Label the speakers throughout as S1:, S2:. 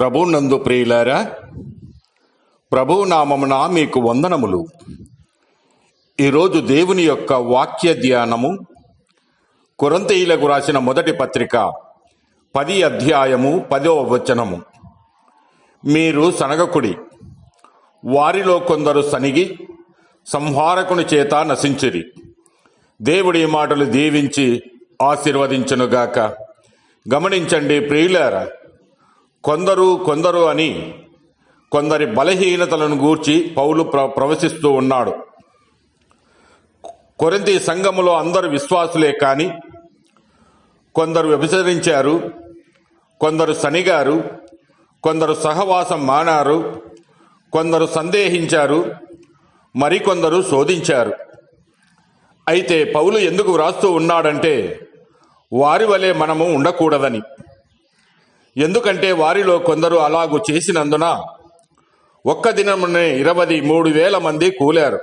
S1: ప్రభునందు ప్రియులారా ప్రభునామమున మీకు వందనములు. ఈరోజు దేవుని యొక్క వాక్య ధ్యానము కొరంతీయులకు రాసిన మొదటి పత్రిక పది అధ్యాయము పదో వచనము. మీరు సనగకుడి వారిలో కొందరు సనిగి సంహారకుని చేత నశించిరి. దేవుడి మాటలు దీవించి ఆశీర్వదించునుగాక. గమనించండి ప్రియులారా కొందరు కొందరు అని కొందరి బలహీనతలను గూర్చి పౌలు ప్ర ప్రవశిస్తూ ఉన్నాడు. కొరింతి సంఘములో అందరు విశ్వాసులే కాని కొందరు వ్యభిచరించారు కొందరు సనిగారు కొందరు సహవాసం మానారు కొందరు సందేహించారు మరికొందరు శోధించారు. అయితే పౌలు ఎందుకు వ్రాస్తూ ఉన్నాడంటే వారి వలె మనము ఉండకూడదని. ఎందుకంటే వారిలో కొందరు అలాగు చేసినందున ఒక్క దినమునే ఇరవై మూడు వేల మంది కూలారు.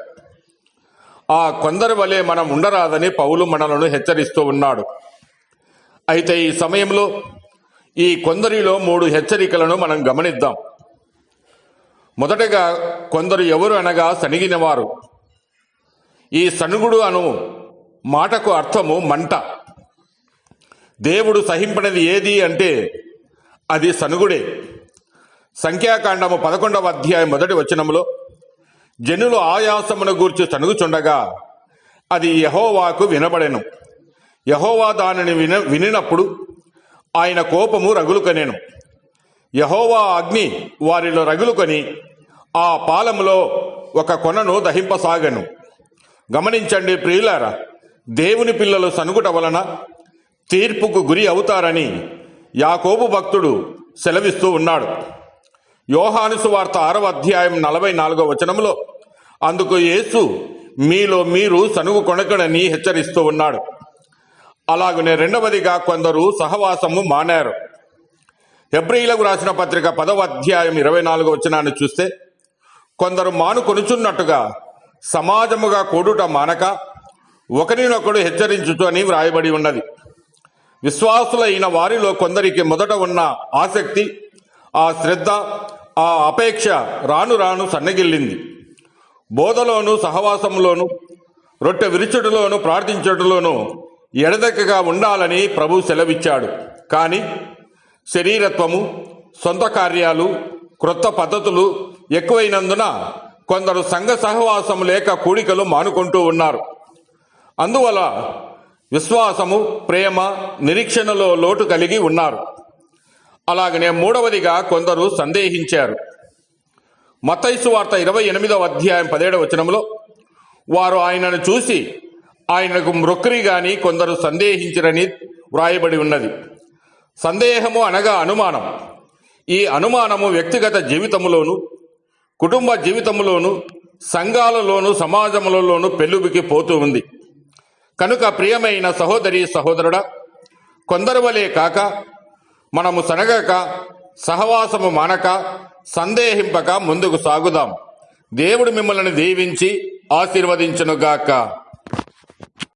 S1: ఆ కొందరి వలె మనం ఉండరాదని పౌలు మనలను హెచ్చరిస్తూ ఉన్నాడు. అయితే ఈ సమయంలో ఈ కొందరిలో మూడు హెచ్చరికలను మనం గమనిద్దాం. మొదటగా కొందరు ఎవరు అనగా సనిగినవారు ఈ సనుగుడు అను మాటకు అర్థము మంట. దేవుడు సహింపనది ఏది అంటే అది సనుగుడే. సంఖ్యాకాండము పదకొండవ అధ్యాయం మొదటి వచనములో జనులు ఆయాసమును గూర్చి సనుగుచుండగా అది యహోవాకు వినబడెను. యహోవా దానిని విన వినినప్పుడు ఆయన కోపము రగులుకొనేను. యహోవా అగ్ని వారిలో రగులుకొని ఆ పాలములో ఒక కొనను దహింపసాగను. గమనించండి ప్రియులారా దేవుని పిల్లలు సనుగుట వలన తీర్పుకు గురి అవుతారని యాకోబు భక్తుడు సెలవిస్తూ ఉన్నాడు. యోహానుసు వార్త ఆరవ అధ్యాయం నలభై నాలుగో వచనంలో అందుకు యేసు మీలో మీరు సనుగు కొనకడని హెచ్చరిస్తూ ఉన్నాడు. అలాగనే రెండవదిగా కొందరు సహవాసము మానారు. హెబ్రిలకు రాసిన పత్రిక పదవ అధ్యాయం ఇరవై నాలుగో వచనాన్ని చూస్తే కొందరు మానుకొనుచున్నట్టుగా సమాజముగా కూడుట మానక ఒకరినొకడు హెచ్చరించుతూ అని వ్రాయబడి ఉన్నది. విశ్వాసులైన వారిలో కొందరికి మొదట ఉన్న ఆసక్తి ఆ శ్రద్ధ ఆ అపేక్ష రాను రాను సన్నగిల్లింది. బోధలోను సహవాసంలోను రొట్టె విరుచుడులోను ప్రార్థించుటలోను ఎడదెక్కగా ఉండాలని ప్రభు సెలవిచ్చాడు. కానీ శరీరత్వము సొంత కార్యాలు క్రొత్త పద్ధతులు ఎక్కువైనందున కొందరు సంఘ సహవాసం లేక కూడికలు మానుకుంటూ ఉన్నారు. అందువల్ల విశ్వాసము ప్రేమ నిరీక్షణలో లోటు కలిగి ఉన్నారు. అలాగనే మూడవదిగా కొందరు సందేహించారు. మతైసు వార్త ఇరవై ఎనిమిదవ అధ్యాయం పదిహేడవ వచనంలో వారు ఆయనను చూసి ఆయనకు మృక్రి గాని కొందరు సందేహించరని వ్రాయబడి ఉన్నది. సందేహము అనగా అనుమానం. ఈ అనుమానము వ్యక్తిగత జీవితములోను కుటుంబ జీవితములోను సంఘాలలోను సమాజములలోను పెళ్ళుబికి పోతూ ఉంది. కనుక ప్రియమైన సహోదరి సహోదరుడా కొందరు వలే కాక మనము సనగక సహవాసము మానక సందేహింపక ముందుకు సాగుదాం. దేవుడు మిమ్మల్ని దీవించి ఆశీర్వదించునుగాక.